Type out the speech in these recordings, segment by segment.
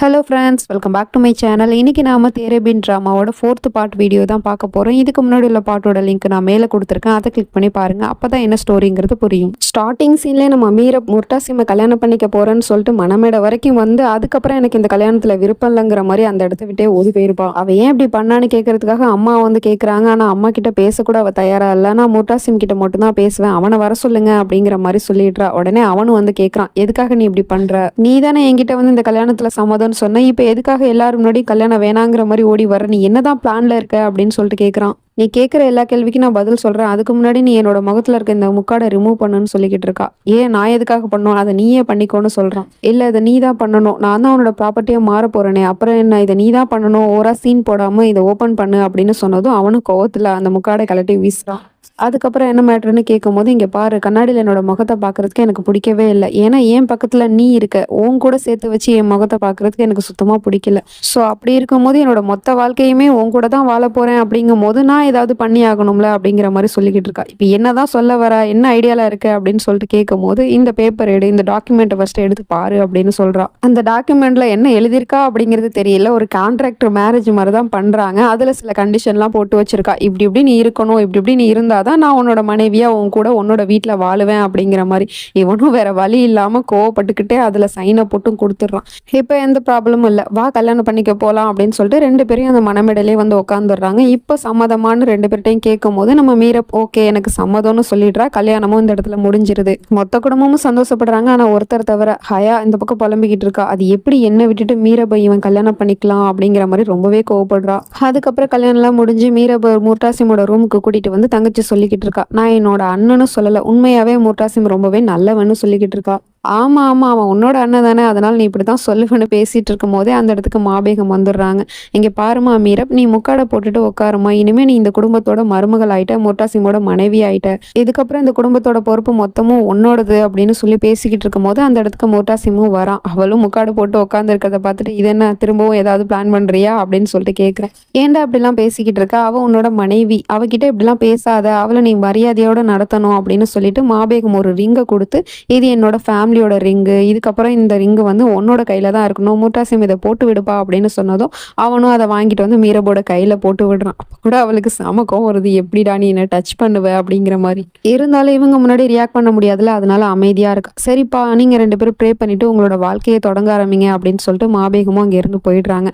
Hello friends welcome back to my channel இன்னைக்கு நாம தேரேபின் ட்ராமாவோட ஃபோர்த் பார்ட் வீடியோ தான் பார்க்க போகிறோம் இதுக்கு முன்னாடி உள்ள பாட்டோட லிங்க் நான் மேலே கொடுத்துருக்கேன். அதை கிளிக் பண்ணி பாருங்கள் அப்போ தான் என்ன ஸ்டோரிங்கிறது புரியும். ஸ்டார்டிங் சீன்லேயே நம்ம மீர முர்டாசிமை கல்யாணம் பண்ணிக்க போகிறேன்னு சொல்லிட்டு மனமேட வரைக்கும் வந்து அதுக்கப்புறம் எனக்கு இந்த கல்யாணத்தில் விருப்பம் இல்லைங்கிற மாதிரி அந்த இடத்த விட்டே ஓடி போயிருப்பான். அவள் ஏன் இப்படி பண்ணான்னு கேட்கறதுக்காக அம்மா வந்து கேட்குறாங்க ஆனால் அம்மா கிட்ட பேசக்கூட அவள் தயாராக இல்லை. நான் முர்டாசிம் கிட்ட மட்டும் தான் பேசுவேன். அவனை வர சொல்லுங்க அப்படிங்கிற மாதிரி சொல்லிடுறா. உடனே அவனும் வந்து கேட்குறான் எதுக்காக நீ இப்படி பண்ணுற நீ தானே என்கிட்ட வந்து இந்த கல்யாணத்தில் சம்மதம் சம்மதம்னு சொன்ன இப்போ எதுக்காக எல்லாரும் முன்னாடி கல்யாணம் வேணாங்கிற மாதிரி ஓடி வர நீ என்னதான் பிளான்ல இருக்க அப்படின்னு சொல்லிட்டு கேட்குறான் நீ கேட்குற எல்லா கேள்விக்கும் நான் பதில் சொல்கிறேன் அதுக்கு முன்னாடி நீ என்னோட முகத்தில் இருக்க இந்த முக்காடை ரிமூவ் பண்ணுன்னு சொல்லிக்கிட்டு இருக்கா. ஏன் நான் எதுக்காக பண்ணணும்? அதை நீயே பண்ணிக்கோன்னு சொல்கிறான் இல்லை இதை நீ தான் பண்ணணும். நான் தான் உன்னோட ப்ராப்பர்ட்டியாக மாற போகிறேனே அப்புறம் என்ன? இதை நீ தான் பண்ணணும். ஓரா சீன் போடாமல் இதை ஓப்பன் பண்ணு அப்படின்னு சொன்னதும் அவனும் கோவத்தில் அந்த முக்காடை கலட்டி வீசுறான். அதுக்கப்புறம் என்ன மேட்ருன்னு கேட்கும்போது இங்கே பாரு கண்ணாடியில் என்னோட முகத்தை பார்க்கறதுக்கு எனக்கு பிடிக்கவே இல்லை. ஏன்னா என் பக்கத்தில் நீ இருக்க உன் கூட சேர்த்து வச்சு என் முகத்தை பார்க்கறதுக்கு எனக்கு சுத்தமாக பிடிக்கல. ஸோ அப்படி இருக்கும்போது என்னோட மொத்த வாழ்க்கையுமே உன் கூட தான் வாழ போகிறேன் அப்படிங்கும் போது நான் ஏதாவது பண்ணி ஆகணும்ல அப்படிங்கிற மாதிரி சொல்லிக்கிட்டு இருக்கா. இப்போ என்னதான் சொல்ல வர என்ன ஐடியாவில் இருக்கு அப்படின்னு சொல்லிட்டு கேட்கும் போது இந்த பேப்பர் எடு இந்த டாக்குமெண்ட்டை ஃபஸ்ட்டு எடுத்து பாரு அப்படின்னு சொல்கிறா அந்த டாக்குமெண்ட்டில் என்ன எழுதியிருக்கா அப்படிங்கிறது தெரியல. ஒரு கான்ட்ராக்டர் மேரேஜ் மாதிரி தான் பண்ணுறாங்க அதில் சில கண்டிஷன்லாம் போட்டு வச்சிருக்கா. இப்படி இப்படி நீ இருக்கணும் இப்படி இப்படி நீ இருந்தாதான் நான் உன்னோட மனைவியாக உன் கூட உன்னோட வீட்டில் வாழுவேன் அப்படிங்கிற மாதிரி. இவனும் வேற வழி இல்லாமல் கோவப்பட்டுக்கிட்டே அதில் சைனை போட்டும் கொடுத்துட்றான். இப்போ எந்த ப்ராப்ளமும் இல்லை. வா கல்யாணம் பண்ணிக்க போகலாம் அப்படின்னு சொல்லிட்டு ரெண்டு பேரையும் அந்த மனமேடலே வந்து உட்காந்துடுறாங்க இப்போ சம்மதமானு ரெண்டு பேர்கிட்டையும் கேட்கும் போது நம்ம மீற ஓகே எனக்கு சம்மதம்னு சொல்லிடுறா. கல்யாணமும் இந்த இடத்துல முடிஞ்சிருது. மொத்த குடும்பமும் சந்தோஷப்படுறாங்க. ஆனால் ஒருத்தர் தவிர ஹயா இந்த பக்கம் புலம்பிக்கிட்டு இருக்கா. அது எப்படி என்ன விட்டுட்டு மீரபை இவன் கல்யாணம் பண்ணிக்கலாம் அப்படிங்கிற மாதிரி ரொம்பவே கோவப்படுறா. அதுக்கப்புறம் கல்யாணம்லாம் முடிஞ்சு மீரபை முர்டாசிமோட ரூமுக்கு கூட்டிட்டு வந்து தங்கச்சி சொல்லிக்கிட்டு இருக்கா. நான் என்னோட அண்ணனும் சொல்லல. உண்மையாவே முர்டாசிம் ரொம்பவே நல்லவன்னு சொல்லிக்கிட்டு இருக்கா. ஆமா ஆமா அவன் உன்னோட அண்ணன் தானே. அதனால நீ இப்படிதான் சொல்லுவேன்னு பேசிட்டு இருக்கும் போதே அந்த இடத்துக்கு மாபேகம் வந்துடுறாங்க. இங்க பாருமா மீரப் நீ முக்காடை போட்டுட்டு உட்காருமா இனிமே நீ இந்த குடும்பத்தோட மருமகள் ஆயிட்ட முட்டாசிமோட மனைவி ஆயிட்ட. இதுக்கப்புறம் இந்த குடும்பத்தோட பொறுப்பு மொத்தமும் உன்னோடது அப்படின்னு சொல்லி பேசிக்கிட்டு இருக்கும் போது அந்த இடத்துக்கு முட்டாசிமும் வரான். அவளும் முக்காடு போட்டு உட்காந்து இருக்கிறத பார்த்துட்டு இது என்ன? திரும்பவும் ஏதாவது பிளான் பண்றியா? அப்படின்னு சொல்லிட்டு கேட்குறேன் ஏன்டா அப்படிலாம் பேசிக்கிட்டு இருக்க அவ உன்னோட மனைவி. அவகிட்ட இப்படிலாம் பேசாத. அவளை நீ மரியாதையோட நடத்தணும் அப்படின்னு சொல்லிட்டு மாபேகம் ஒரு ரிங்கை கொடுத்து இது என்னோட ஃபேமிலியோட ரிங்கு இதுக்கப்புறம் இந்த ரிங்கு வந்து உன்னோட கையில தான் இருக்கணும். மூட்டாசியம் இதை போட்டு விடுப்பா அப்படின்னு சொன்னதும் அவனும் அதை வாங்கிட்டு வந்து மீரபோட கையில போட்டு விடுறான். அப்போ கூட அவளுக்கு சமக்கம் வருது. எப்படிடா நீ என்ன டச் பண்ணுவ அப்படிங்கிற மாதிரி. இருந்தாலும் இவங்க முன்னாடி ரியாக்ட் பண்ண முடியாதுல அதனால அமைதியா இருக்கா. சரிப்பா நீங்க ரெண்டு பேரும் ப்ரே பண்ணிட்டு உங்களோட வாழ்க்கையை தொடங்க ஆரம்பிங்க அப்படின்னு சொல்லிட்டு மாபேகமும் அங்க இருந்து போயிடுறாங்க.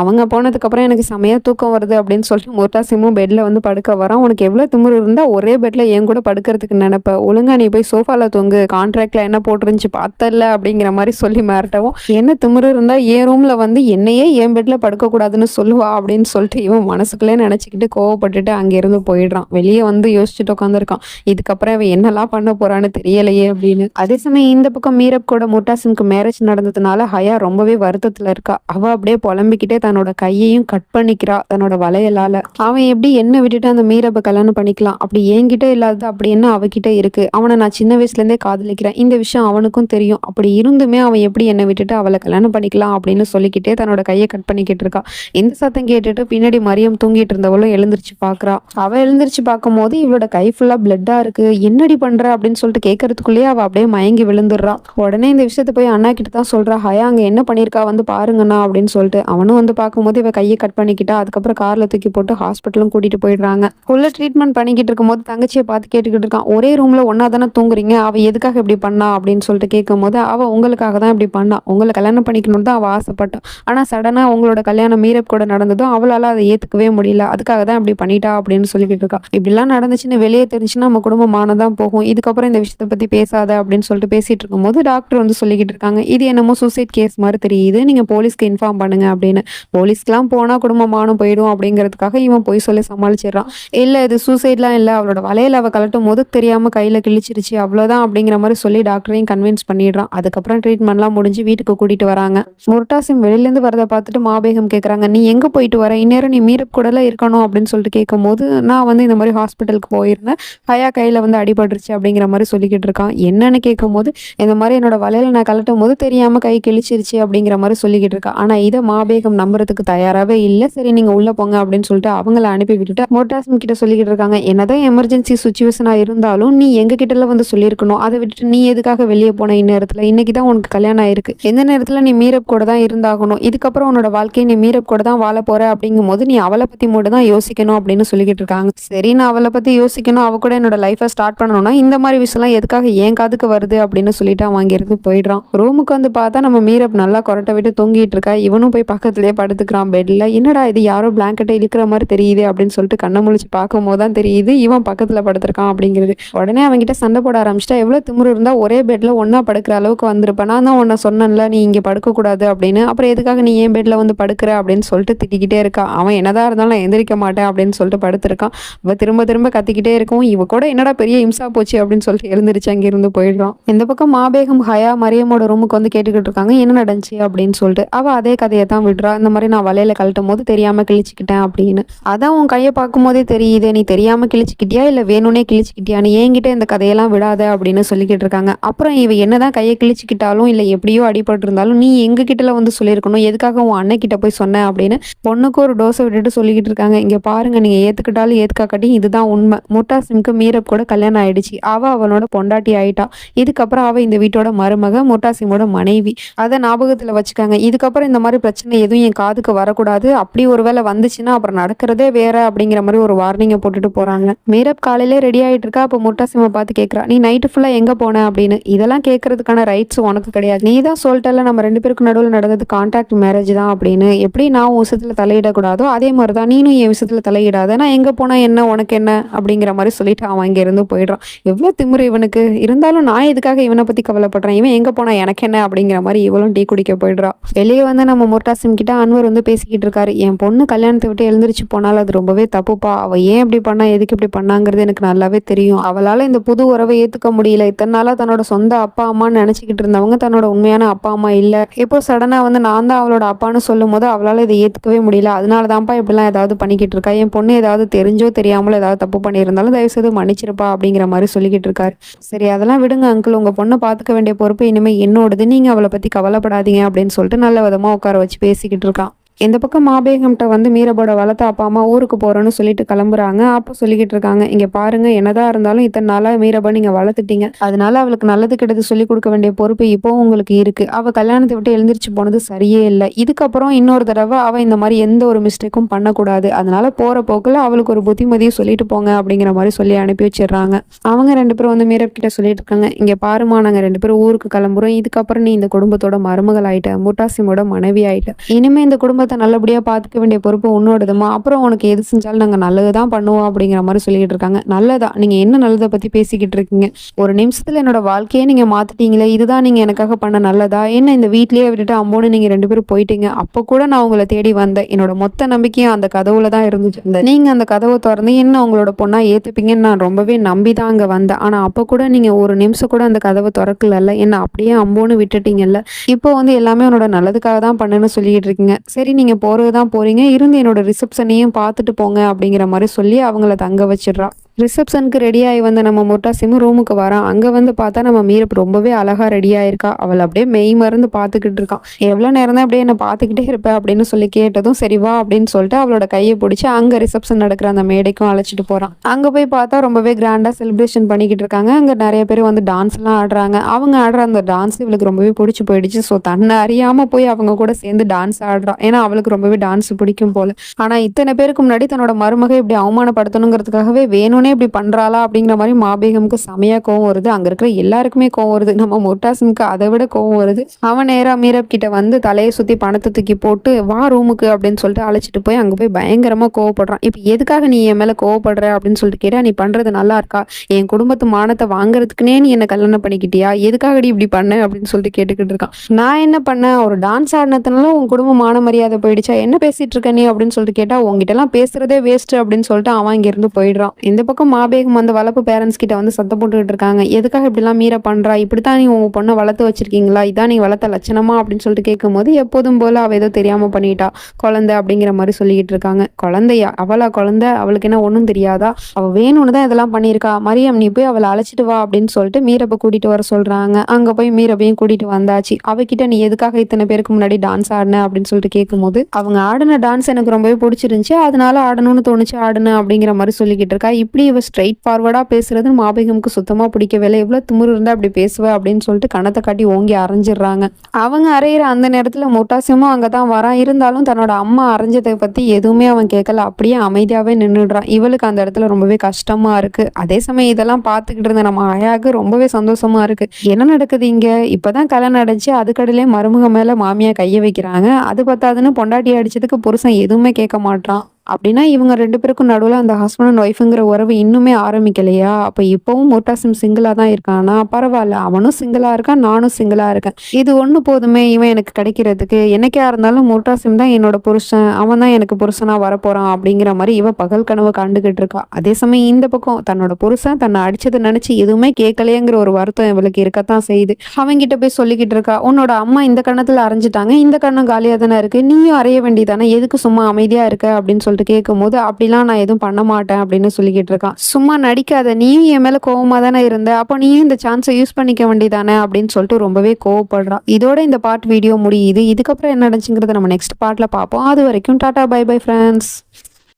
அவங்க போனதுக்கு அப்புறம் எனக்கு செமையா தூக்கம் வருது அப்படின்னு சொல்லிட்டு முர்தாசிமும் பெட்ல வந்து படுக்க வரான். உனக்கு எவ்வளவு திமுரு இருந்தா ஒரே பெட்ல என் கூட படுக்கிறதுக்கு நினைப்ப. ஒழுங்கா நீ போய் சோஃபால தூங்கு. கான்ட்ராக்ட்ல என்ன போட்டுருந்துச்சு பார்த்தல அப்படிங்கிற மாதிரி சொல்லி மிரட்டவும் என்ன திமிரு இருந்தா என் ரூம்ல வந்து என்னையே என் பெட்ல படுக்க கூடாதுன்னு சொல்லுவா? அப்படின்னு சொல்லிட்டு இவன் மனசுக்குள்ளே நினைச்சுக்கிட்டு கோவப்பட்டுட்டு அங்கேருந்து போயிடுறான். வெளியே வந்து யோசிச்சுட்டு உட்காந்துருக்கான் இதுக்கப்புறம் இவன் என்னெல்லாம் பண்ண போறான்னு தெரியலையே அப்படின்னு. அதே சமயம் இந்த பக்கம் மீரப் கூட முட்டாசனுக்கு மேரேஜ் நடந்ததுனால ஹயா ரொம்பவே வருத்தத்துல இருக்கா. அவ அப்படியே புலம்பிக்கிட்டே தன்னோட கையையும் கட் பண்ணிக்கிறா தன்னோட வளையலால். அவன் எப்படி என்ன விட்டுட்டு அந்த மீரப்பை கல்யாணம் பண்ணிக்கலாம்? அப்படி என்கிட்ட இல்லாதது அப்படி என்ன அவகிட்ட இருக்கு? அவனை நான் சின்ன வயசுல இருந்தே காதலிக்கிறேன். இந்த விஷயம் அவனுக்கும் தெரியும். அப்படி இருந்துமே அவன் எப்படி என்னை விட்டுட்டு அவளை கல்யாணம் பண்ணிக்கலாம் அப்படின்னு சொல்லிக்கிட்டே தன்னோட கையை கட் பண்ணிக்கிட்டு இருக்கா. இந்த சத்தம் கேட்டுட்டு பின்னாடி மரியம் தூங்கிட்டு இருந்தவளும் எழுந்திருச்சு பாக்குறா. அவ எழுந்திருச்சு பார்க்கும்போது இவளோட கை ஃபுல்லா பிளட்டா இருக்கு. என்னடி பண்ற? அப்படின்னு சொல்லிட்டு கேட்கறதுக்குள்ளேயே அவ அப்படியே மயங்கி விழுந்துடுறா. உடனே இந்த விஷயத்த போய் அண்ணா கிட்ட தான் சொல்றா. ஹயா அங்க என்ன பண்ணிருக்கா? வந்து பாருங்கண்ணா அப்படின்னு சொல்லிட்டு. அவனும் வந்து பார்க்கும்போது இவ கையை கட் பண்ணிக்கிட்டா. அதுக்கப்புறம் கார்ல தூக்கி போட்டு ஹாஸ்பிட்டலும் கூட்டிட்டு போயிடுறாங்க. உள்ள ட்ரீட்மெண்ட் பண்ணிக்கிட்டு இருக்கும்போது தங்கச்சியை பார்த்து கேட்டுக்கிட்டு இருக்கான். ஒரே ரூம்ல ஒன்னா தானே தூங்குறீங்க? அவ எதுக்காக இப்படி பண்ணா அப்படின்னு சொல்லிட்டு கேட்கும்போது அவள் உங்களுக்காக தான் இப்படி பண்ணா. உங்களை கல்யாணம் பண்ணிக்கணும்னு தான் அவள் ஆசைப்பட்டான் ஆனா சடனா உங்களோட கல்யாணம் மீரப் கூட நடந்ததும் அவளால அதை ஏத்துக்கவே முடியல. அதுக்காக தான் இப்படி பண்ணிட்டா அப்படின்னு சொல்லிக்கிட்டு இருக்கா. இப்படிலாம் நடந்துச்சுன்னு வெளியே தெரிஞ்சுன்னா நம்ம குடும்பம் மானதான் போகும். இதுக்கப்புறம் இந்த விஷயத்தை பற்றி பேசாத அப்படின்னு சொல்லிட்டு பேசிட்டு இருக்கும்போது டாக்டர் வந்து சொல்லிக்கிட்டு இருக்காங்க இது என்னமோ சூசைட் கேஸ் மாதிரி தெரியுது. நீங்க போலீஸ்க்கு இன்ஃபார்ம் பண்ணுங்க அப்படின்னு. போலீஸ்க்குலாம் போனால் குடும்பம் மானம் போயிடும் அப்படிங்கிறதுக்காக இவன் போய் சொல்லி சமாளிச்சிடுறான். இல்லை இது சூசைட்லாம் இல்லை. அவளோட வலையில் அவள் கலட்டும் போது தெரியாமல் கையில் கிழிச்சிருச்சு. அவ்வளோதான் அப்படிங்கிற மாதிரி சொல்லி டாக்டரையும் கன்வின்ஸ் பண்ணிடுறான். அதுக்கப்புறம் ட்ரீட்மெண்ட்லாம் முடிஞ்சு வீட்டுக்கு கூட்டிட்டு வராங்க. முர்டாசிம் வெளியிலேருந்து வரதை பார்த்துட்டு மாபேகம் கேட்குறாங்க நீ எங்க போயிட்டு வர? இந்நேரம் நீ மீரப் கூடல இருக்கணும் அப்படின்னு சொல்லிட்டு கேட்கும்போது நான் வந்து இந்த மாதிரி ஹாஸ்பிட்டலுக்கு போயிருந்தேன். ஹயா கையில் வந்து அடிபட்டுருச்சு அப்படிங்கிற மாதிரி சொல்லிக்கிட்டு இருக்கான். என்னன்னு கேட்கும்போது இந்த மாதிரி என்னோட வலையில நான் கலட்டும் போது தெரியாமல் கை கிழிச்சிருச்சு அப்படிங்கிற மாதிரி சொல்லிக்கிட்டு இருக்கா. ஆனால் இதை மாபேகம் நம்புறதுக்கு தயாராகவே இல்லை. சரி நீங்கள் உள்ளே போங்க அப்படின்னு சொல்லிட்டு அவங்கள அனுப்பி விட்டுட்டு மோட்டாஸ்ம் கிட்ட சொல்லிக்கிட்டு இருக்காங்க. என்னதான் எமர்ஜென்சி சுச்சுவேஷனாக இருந்தாலும் நீ எங்க கிட்டல வந்து சொல்லியிருக்கணும். அதை விட்டுட்டு நீ எதுக்காக வெளியே போன இந்நேரத்தில். இன்னைக்கு தான் உனக்கு கல்யாணம் ஆயிருக்கு. எந்த நேரத்தில் நீ மீரப் கூட தான் இருந்தாகணும். இதுக்கப்புறம் உன்னோட வாழ்க்கையை நீ மீரப் கூட தான் வாழ போற அப்படிங்கும் போது நீ அவளை பற்றி மட்டும் தான் யோசிக்கணும் அப்படின்னு சொல்லிக்கிட்டு இருக்காங்க. சரி நான் அவளை பற்றி யோசிக்கணும். அவ கூட என்னோட லைஃப்பை ஸ்டார்ட் பண்ணணும்னா இந்த மாதிரி விஷயம்லாம் எதுக்காக ஏன் காதுக்கு வருது அப்படின்னு சொல்லிட்டு அவன் போயிடுறான். ரூமுக்கு வந்து பார்த்தா நம்ம மீரப் நல்லா கொரட்டை விட்டு தூங்கிட்டு இருக்கா. இவனும் போய் பக்கத்துலேயே படுத்துக்கிறான். பெட்ல என்னடா இது? யாரோ பிளாங்கெட்டை இழுக்கிற மாதிரி தெரியுது அப்படின்னு சொல்லிட்டு கண்ணை முழிச்சு பார்க்கும் போது தான் தெரியுது இவன் பக்கத்தில் படுத்திருக்கான் அப்படிங்கிறது. உடனே அவன்கிட்ட சண்டை போட ஆரம்பிச்சிட்டா. எவ்வளோ திமுரு இருந்தால் ஒரே பெட்ல ஒன்று படுக்கிற அளவுக்கு வந்திருப்பேன். நான் தான் உன்னை சொன்னேன்ல நீ இங்கே படுக்கக்கூடாது அப்படின்னு. அப்புறம் எதுக்காக நீ ஏன் பெட்டில் வந்து படுக்கிற அப்படின்னு சொல்லிட்டு திட்டிக்கிட்டே இருக்கா. அவன் என்னதான் இருந்தாலும் நான் எந்திரிக்க மாட்டேன் அப்படின்னு சொல்லிட்டு படுத்திருக்கான். இவ திரும்ப திரும்ப கத்திக்கிட்டே இருக்கும் இவ கூட என்னடா பெரிய இம்சா போச்சு அப்படின்னு சொல்லிட்டு எழுந்திருச்சு அங்கிருந்து போயிடுறான். இந்த பக்கம் மாபேகம் ஹயா மரியமோட ரூமுக்கு வந்து கேட்டுக்கிட்டு இருக்காங்க என்ன நடந்துச்சு அப்படின்னு சொல்லிட்டு. அவள் அதே கதையை தான் விடுறா. இந்த மாதிரி நான் வலையில கழட்டும் போது தெரியாம கிழிச்சுக்கிட்டேன் அப்படின்னு. அதான் உன் கையை பார்க்கும் போதே தெரியுது நீ தெரியாம கிழிச்சுக்கிட்டியா இல்லை வேணும்னே கிழிச்சுக்கிட்டியான்னு என்கிட்ட இந்த கதையெல்லாம் விடாத அப்படின்னு சொல்லிக்கிட்டு இருக்காங்க. அப்புறம் இவ என்னதான் கையை கிழிச்சுக்கிட்டாலும் இல்லை எப்படியோ அடிபட்டு இருந்தாலும் நீ எங்க கிட்டல வந்து சொல்லியிருக்கணும். எதுக்காக உன் அண்ணன் கிட்ட போய் சொன்ன அப்படின்னு பொண்ணுக்கு ஒரு டோஸை விட்டுட்டு சொல்லிக்கிட்டு இருக்காங்க. இங்க பாருங்க நீங்க ஏத்துக்கிட்டாலும் ஏத்துக்காட்டி இதுதான் உண்மை. முட்டா சிம்க்கு மீரப் கூட கல்யாணம் ஆயிடுச்சு. அவ அவனோட பொண்டாட்டி ஆயிட்டா. இதுக்கப்புறம் அவ இந்த வீட்டோட மருமக முட்டா சிம்மோட மனைவி. அதை ஞாபகத்துல வச்சுக்காங்க. இதுக்கப்புறம் இந்த மாதிரி பிரச்சனை எதுவும் என் காதுக்கு வரக்கூடாது. அப்படி ஒருவேளை வந்துச்சுன்னா அப்புறம் நடக்கிறதே வேற அப்படிங்கிற மாதிரி ஒரு வார்னிங்கை போட்டுட்டு போறாங்க. மீரப் காலையிலே ரெடி ஆயிட்டு இருக்கா? அப்போ முட்டாசிமை பார்த்து கேட்கறா நீ நைட்டு ஃபுல்லா எங்க போன அப்படின்னு. இதெல்லாம் கேட்கறதுக்கான ரைட்ஸ் உனக்கு கிடையாது. நீ தான் சொல்லிட்டல நம்ம ரெண்டு பேருக்கு நடுவில் நடந்தது கான்டாக்ட் மேரேஜ் தான் அப்படின்னு. எப்படி நான் உன் விஷயத்துல தலையிடக்கூடாதோ அதே மாதிரி தான் நீனும் என் விஷயத்துல தலையிடாத. நான் எங்க போனா என்ன உனக்கு என்ன அப்படிங்கிற மாதிரி சொல்லிட்டு அவன் இங்க இருந்து போயிடுறான். எவ்வளவு திமிரு இவனுக்கு. இருந்தாலும் நான் எதுக்காக இவனை பத்தி கவலைப்படுறேன்? இவன் எங்க போனா எனக்கு என்ன அப்படிங்கிற மாதிரி இவளும் டீ குடிக்க போயிடுறா. வெளியே வந்து நம்ம முர்டாசிம் கிட்ட அன்வர் வந்து பேசிக்கிட்டு இருக்காரு. என் பொண்ணு கல்யாணத்தை விட்டு எழுந்திருச்சு போனாலும் அது ரொம்பவே தப்புப்பா. அவ ஏன் இப்படி பண்ணா எதுக்கு இப்படி பண்ணாங்கிறது எனக்கு நல்லாவே தெரியும். அவளால இந்த புது உறவை ஏத்துக்க முடியல. இத்தனை நாளா தன்னோட சொந்த அப்பா அம்மான்னு நினச்சிக்கிட்டு இருந்தவங்க தன்னோட உண்மையான அப்பா அம்மா இல்லை. இப்போ சடனாக வந்து நான் தான் அவளோட அப்பான்னு சொல்லும் போது அவளால் இதை ஏற்றுக்கவே முடியல. அதனால தான்ப்பா இப்படிலாம் ஏதாவது பண்ணிக்கிட்டு இருக்கா? என் பொண்ணு ஏதாவது தெரிஞ்சோ தெரியாமலோ ஏதாவது தப்பு பண்ணியிருந்தாலும் தயவு செய்து மன்னிச்சிருப்பா அப்படிங்கிற மாதிரி சொல்லிக்கிட்டு இருக்காரு. சரி அதெல்லாம் விடுங்க அங்கிள் உங்கள் பொண்ணை பார்த்துக்க வேண்டிய பொறுப்பு இனிமேல் என்னோடது. நீங்கள் அவளை பற்றி கவலைப்படாதீங்க அப்படின்னு சொல்லிட்டு நல்ல விதமாக உட்கார வச்சு பேசிக்கிட்டு இருக்கான் இந்த பக்கம் மாபேகம்கிட்ட வந்து மீரபோட வளர்த்த அப்பா அம்மா ஊருக்கு போகிறோன்னு சொல்லிட்டு கிளம்புறாங்க. அப்போ சொல்லிக்கிட்டு இருக்காங்க இங்கே பாருங்க என்னதான் இருந்தாலும் இத்தனை நாளாக மீரபா நீங்கள் வளர்த்துட்டீங்க. அதனால அவளுக்கு நல்லது கெட்டது சொல்லி கொடுக்க வேண்டிய பொறுப்பு இப்போ உங்களுக்கு இருக்கு. அவள் கல்யாணத்தை விட்டு எழுந்திரிச்சு போனது சரியே இல்லை. இதுக்கப்புறம் இன்னொரு தடவை அவள் இந்த மாதிரி எந்த ஒரு மிஸ்டேக்கும் பண்ணக்கூடாது. அதனால போகிற போக்கில் அவளுக்கு ஒரு புத்திமதியை சொல்லிட்டு போங்க அப்படிங்கிற மாதிரி சொல்லி அனுப்பி வச்சிடுறாங்க. அவங்க ரெண்டு பேரும் வந்து மீரப் கிட்ட சொல்லிட்டு இருக்காங்க இங்கே பாருமா நாங்கள் ரெண்டு பேரும் ஊருக்கு கிளம்புறோம். இதுக்கப்புறம் நீ இந்த குடும்பத்தோட மருமகள் ஆயிட்ட முட்டாசிமோட மனைவி ஆயிட்ட இனிமே இந்த குடும்பத்தை மொத்தம் நல்லபடியாக பார்த்துக்க வேண்டிய பொறுப்பு உன்னோடதுமா? அப்புறம் உனக்கு எது செஞ்சாலும் நாங்கள் நல்லது தான் பண்ணுவோம் அப்படிங்கிற மாதிரி சொல்லிட்டு இருக்காங்க. நல்லதா? நீங்கள் என்ன நல்லதை பற்றி பேசிக்கிட்டு இருக்கீங்க? ஒரு நிமிஷத்தில் என்னோட வாழ்க்கையே நீங்கள் மாற்றிட்டீங்களே இதுதான் நீங்கள் எனக்காக பண்ண நல்லதா? என்ன இந்த வீட்லேயே விட்டுட்டு அம்போன்னு நீங்கள் ரெண்டு பேரும் போயிட்டீங்க? அப்போ கூட நான் உங்களை தேடி வந்தேன். என்னோட மொத்த நம்பிக்கையும் அந்த கதவுல தான் இருந்துச்சு. இந்த நீங்கள் அந்த கதவை திறந்து என்ன உங்களோட பொண்ணாக ஏற்றுப்பீங்கன்னு நான் ரொம்பவே நம்பி தான் அங்கே வந்தேன். ஆனால் அப்போ கூட நீங்கள் ஒரு நிமிஷம் கூட அந்த கதவை திறக்கல என்ன அப்படியே அம்போன்னு விட்டுட்டீங்கல்ல? இப்போ வந்து எல்லாமே உன்னோட நல்லதுக்காக தான் பண்ணுன்னு சொல்லிக்கிட்டு இருக்கீங்க. சரி நீங்கள் போகிறது தான் போகிறீங்க இருந்து என்னோட ரிசப்ஷனையும் பார்த்துட்டு போங்க அப்படிங்கிற மாதிரி சொல்லி அவங்கள தங்க வச்சிடுறா. ரிசப்ஷனுக்கு ரெடி ஆகி வந்த நம்ம முட்டாசிமு ரூமுக்கு வரான். அங்கே வந்து பார்த்தா நம்ம மீரப் ரொம்பவே அழகா ரெடி ஆயிருக்கா அவள் அப்படியே மெய் மருந்து பார்த்துக்கிட்டு இருக்கான். எவ்வளோ நேரம் தான் அப்படியே என்னை பார்த்துக்கிட்டே இருப்பேன் அப்படின்னு சொல்லி கேட்டதும் சரி வா அப்படின்னு சொல்லிட்டு அவளோட கையை பிடிச்சி அங்கே ரிசப்ஷன் நடக்கிற அந்த மேடைக்கும் அழைச்சிட்டு போகிறான் அங்கே போய் பார்த்தா ரொம்பவே கிராண்டாக செலிப்ரேஷன் பண்ணிக்கிட்டு இருக்காங்க. அங்கே நிறைய பேர் வந்து டான்ஸ்லாம் ஆடுறாங்க. அவங்க ஆடுற அந்த டான்ஸ் இவளுக்கு ரொம்பவே பிடிச்சி போயிடுச்சு. ஸோ தன்னை அறியாமல் போய் அவங்க கூட சேர்ந்து டான்ஸ் ஆடுறான் ஏன்னா அவளுக்கு ரொம்பவே டான்ஸ் பிடிக்கும் போல. ஆனால் இத்தனை பேருக்கு முன்னாடி தன்னோட மருமகை இப்படி அவமானப்படுத்தணுங்கிறதுக்காகவே வேணும் வேணும்னே இப்படி பண்ணுறாளா அப்படிங்கிற மாதிரி மாபேகமுக்கு செமையா கோவம் வருது. அங்கே இருக்கிற எல்லாருக்குமே கோவம் வருது. நம்ம முர்டாசிம்க்கு அதை விட கோவம் வருது. அவன் நேராக மீரப் கிட்ட வந்து தலையை சுற்றி பணத்தை தூக்கி போட்டு வா ரூமுக்கு அப்படின்னு சொல்லிட்டு அழைச்சிட்டு போய் அங்கே போய் பயங்கரமாக கோவப்படுறான். இப்போ எதுக்காக நீ என் மேலே கோவப்படுற? அப்படின்னு சொல்லிட்டு கேட்டா நீ பண்றது நல்லா இருக்கா? என் குடும்பத்து மானத்தை வாங்குறதுக்குனே நீ என்னை கல்யாணம் பண்ணிக்கிட்டியா? எதுக்காகடி இப்படி பண்ண? அப்படின்னு சொல்லிட்டு கேட்டுக்கிட்டு இருக்கான். நான் என்ன பண்ணேன்? ஒரு டான்ஸ் ஆடினதுனால உன் குடும்பம் மான மரியாதை போயிடுச்சா? என்ன பேசிட்டு இருக்க நீ? அப்படின்னு சொல்லிட்டு கேட்டா உங்ககிட்ட எல்லாம் பேசுறதே வேஸ்ட் அப்படின்னு சொல்லிட்டு அவன் இங்கேருந்து போயிடுறான். இந்த பக்கம் மாபேகம் அந்த வளர்ப்பு பேரண்ட்ஸ் கிட்ட வந்து சத்தம் போட்டுக்கிட்டு இருக்காங்க. எதுக்காக இப்படிலாம் மீற பண்ணுறா இப்படித்தான் நீ உங்கள் பொண்ணை வளர்த்து வச்சிருக்கீங்களா? இதான் நீ வளர்த்த லட்சணமா? அப்படின்னு சொல்லிட்டு கேட்கும்போது எப்போதும் போல அவள் ஏதோ தெரியாமல் பண்ணிட்டா. குழந்தை அப்படிங்கிற மாதிரி சொல்லிக்கிட்டு இருக்காங்க. குழந்தையா? அவளா குழந்தை? அவளுக்கு என்ன ஒன்றும் தெரியாதா? அவள் வேணும்னு தான் இதெல்லாம் பண்ணியிருக்கா. மரியம் நீ போய் அவளை அழைச்சிட்டு வா அப்படின்னு சொல்லிட்டு மீரப்ப கூட்டிகிட்டு வர சொல்கிறாங்க அங்கே போய் மீரப்பையும் கூட்டிகிட்டு வந்தாச்சு. அவகிட்ட நீ எதுக்காக இத்தனை பேருக்கு முன்னாடி டான்ஸ் ஆடின? அப்படின்னு சொல்லிட்டு கேட்கும்போது அவங்க ஆடின டான்ஸ் எனக்கு ரொம்பவே பிடிச்சிருந்துச்சு. அதனால ஆடணும்னு தோணுச்சு. ஆடுன அப்படிங்கிற மாதிரி சொல்லிக்கிட்டு இருக்கா. இப்படி எப்படி இவ ஸ்ட்ரைட் ஃபார்வர்டாக பேசுறது மாபிகமுக்கு சுத்தமாக பிடிக்கவே இல்லை எவ்வளோ திமுரு இருந்தால் அப்படி பேசுவேன் அப்படின்னு சொல்லிட்டு கணத்தை காட்டி ஓங்கி அரைஞ்சிடுறாங்க. அவங்க அரைகிற அந்த நேரத்தில் முட்டாசியமும் அங்கே தான் வரான் இருந்தாலும் தன்னோட அம்மா அரைஞ்சதை பற்றி எதுவுமே அவன் கேட்கல. அப்படியே அமைதியாகவே நின்றுடுறான் இவளுக்கு அந்த இடத்துல ரொம்பவே கஷ்டமாக இருக்குது அதே சமயம் இதெல்லாம் பார்த்துக்கிட்டு இருந்த நம்ம ஆயாவுக்கு ரொம்பவே சந்தோஷமாக இருக்குது என்ன நடக்குது இங்கே? இப்போ தான் கலை நடந்துச்சு. அதுக்கடையிலே மருமக மேலே மாமியாக கையை வைக்கிறாங்க. அது பத்தாதுன்னு பொண்டாட்டி அடிச்சதுக்கு புருஷன் எதுவுமே கேட்க மாட்டான் அப்படின்னா இவங்க ரெண்டு பேருக்கும் நடுவில் அந்த ஹஸ்பண்ட் அண்ட் ஒய்ஃபுங்கிற உறவு இன்னுமே ஆரம்பிக்கலையா? அப்போ இப்போவும் முர்டாசிம் சிங்கிளாக தான் இருக்கானா? பரவாயில்ல அவனும் சிங்கிளாக இருக்கான் நானும் சிங்கிளாக இருக்கேன். இது ஒன்று போதுமே இவன் எனக்கு கிடைக்கிறதுக்கு. என்னைக்கா இருந்தாலும் முர்டாசிம் தான் என்னோட புருஷன் அவன் தான் எனக்கு புருஷனாக வரப்போகிறான் அப்படிங்கிற மாதிரி இவன் பகல் கனவு கண்டுகிட்டு இருக்கா. அதே சமயம் இந்த பக்கம் தன்னோட புருஷன் தன்னை அடிச்சது நினச்சி எதுவுமே கேட்கலையேங்கிற ஒரு வருத்தம் இவளுக்கு இருக்கத்தான் செய்யுது. அவங்கிட்ட போய் சொல்லிக்கிட்டு இருக்கா உன்னோட அம்மா இந்த கண்ணத்தில் அரைஞ்சிட்டாங்க இந்த கண்ணம் காலியாக தானே இருக்குது நீயும் அறைய வேண்டியதானே? எதுக்கு சும்மா அமைதியாக இருக்க? அப்படின்னு சொல்லிட்டு கேட்கும்போது அப்படிலாம் நான் எதுவும் பண்ண மாட்டேன் அப்படின்னு சொல்லிக்கிட்டு இருக்கான். சும்மா நடிக்காத நீயும் என் மேலே கோவமாக தானே இருந்த அப்போ நீயும் இந்த சான்ஸை யூஸ் பண்ணிக்க வேண்டியதானே? அப்படின்னு சொல்லிட்டு ரொம்பவே கோவப்படுறான். இதோட இந்த பாட்டு வீடியோ முடியுது. இதுக்கப்புறம் என்ன நடந்துச்சுங்கிறத நம்ம நெக்ஸ்ட் பாட்டில் பார்ப்போம். அது வரைக்கும் டாடா பை பை ஃப்ரெண்ட்ஸ்